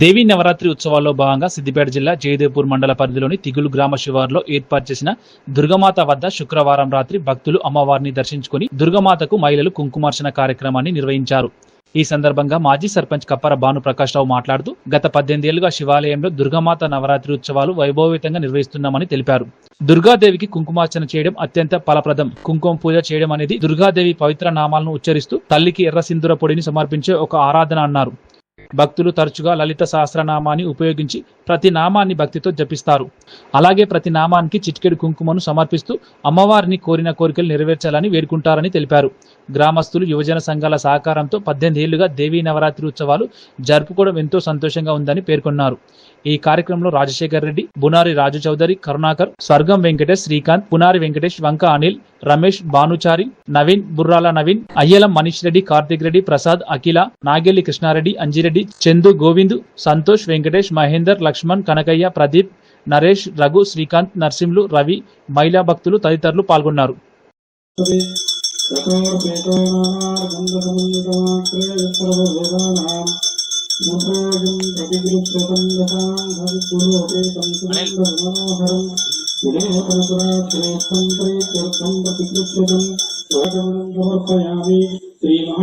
దేవీ నవరాత్రి ఉత్సవాల్లో భాగంగా సిద్దిపేట జిల్లా జయదేవ్పూర్ మండల పరిధిలోని తిగులు గ్రామ శివారులో ఏర్పాటు చేసిన దుర్గమాత వద్ద శుక్రవారం రాత్రి భక్తులు అమ్మవారిని దర్శించుకుని దుర్గమాతకు మహిళలు కుంకుమార్చన కార్యక్రమాన్ని నిర్వహించారు. ఈ సందర్భంగా మాజీ సర్పంచ్ కప్పర భాను ప్రకాష్ రావు మాట్లాడుతూ గత పద్దెనిమిదేళ్ళుగా శివాలయంలో దుర్గమాత నవరాత్రి ఉత్సవాలు వైభవయుతంగా నిర్వహిస్తున్నామని తెలిపారు. దుర్గాదేవికి కుంకుమార్చన చేయడం అత్యంత ఫలప్రదం. కుంకుమ పూజ చేయడం అనేది దుర్గాదేవి పవిత్ర నామాలను ఉచ్చరిస్తూ తల్లికి ఎర్ర సింధుర పొడిని సమర్పించే ఒక ఆరాధన అన్నారు. భక్తులు తరచుగా లలిత సహస్రనామాన్ని ఉపయోగించి ప్రతి నామాన్ని భక్తితో జపిస్తారు. అలాగే ప్రతి నామానికి చిటికెడు కుంకుమను సమర్పిస్తూ అమ్మవారిని కోరిన కోరికలు నెరవేర్చాలని వేడుకుంటారని తెలిపారు. గ్రామస్తులు యువజన సంఘాల సహకారంతో పద్దెనిమిది ఏళ్ళుగా దేవీ నవరాత్రి ఉత్సవాలు జరుపుకోవడం ఎంతో సంతోషంగా ఉందని పేర్కొన్నారు. ఈ కార్యక్రమంలో రాజశేఖర్ రెడ్డి బునారి రాజు చౌదరి కరుణాకర్ స్వర్గం వెంకటేష్ శ్రీకాంత్ పునారి వెంకటేష్ వంక అనిల్ రమేష్ భానుచారి నవీన్ బుర్రాల నవీన్ అయ్యలం మనీష్ రెడ్డి కార్తిక్ రెడ్డి ప్రసాద్ అఖిల నాగెల్లి కృష్ణారెడ్డి అంజిరెడ్డి చందు గోవింద్ సంతోష్ వెంకటేష్ మహేందర్ లక్ష్మణ్ కనకయ్య ప్రదీప్ నరేష్ రఘు శ్రీకాంత్ నర్సింహులు రవి మహిళా భక్తులు తదితరులు పాల్గొన్నారు.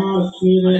అంటే ఇవ్వండి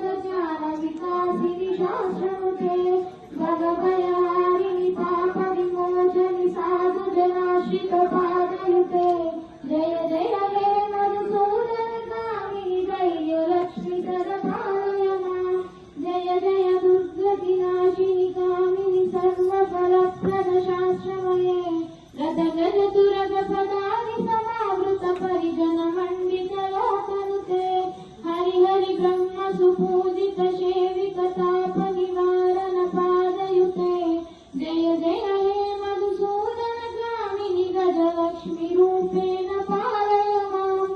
लक्ष्मीरूपेण पालय माम्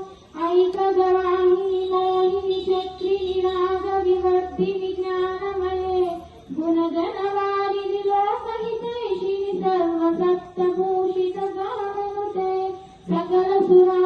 चक्री राजविवर्धिानमये गुणधनवारि निवासहिदेशी सर्व सप्तभूषित गामते सकलसुरा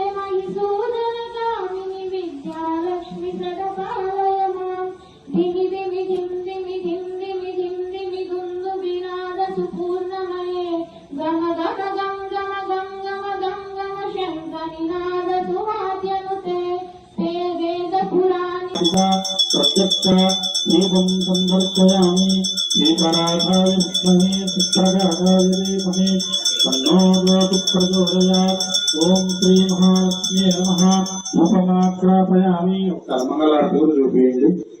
వినాద సుపూర్ణమయే గమ గమ గం గమ గం గమ గం గమ శంఖ నినాద సువాద్యనుతే తే వేద పురాణి ప్రత్యక్ష రూపం సందర్శయామి ఏకరాధాయ విష్ణవే చిత్రగాధాయ దేవమే తన్నో జ్యోతి ప్రచోదయాత్ ఓం శ్రీ మహాలక్ష్మీ నమః ఉపమాక్రాపయామి ఒకసారి మంగళారతులు చూపించండి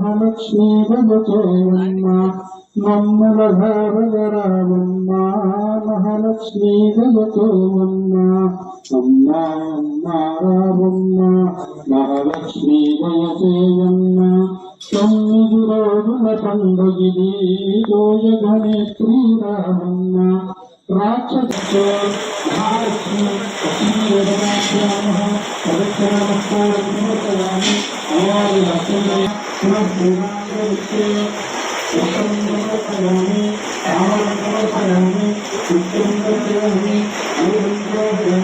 సంప్రోక్షణ మమ్మలగారుగరాగున్నా మహాలక్ష్మీ మమ్మల ధారగరామమ్మ మహాలక్ష్మీ దయతోమమ్మ అమ్మ అమ్మ మహాలక్ష్మీ దయచేయమ్మ తొమ్మిది రోజుల పండుగిది మహాలక్ష్మి పవిత్ర నమస్కారం అమ్మవారి లక్ష్మీ పునః సమర్పయామి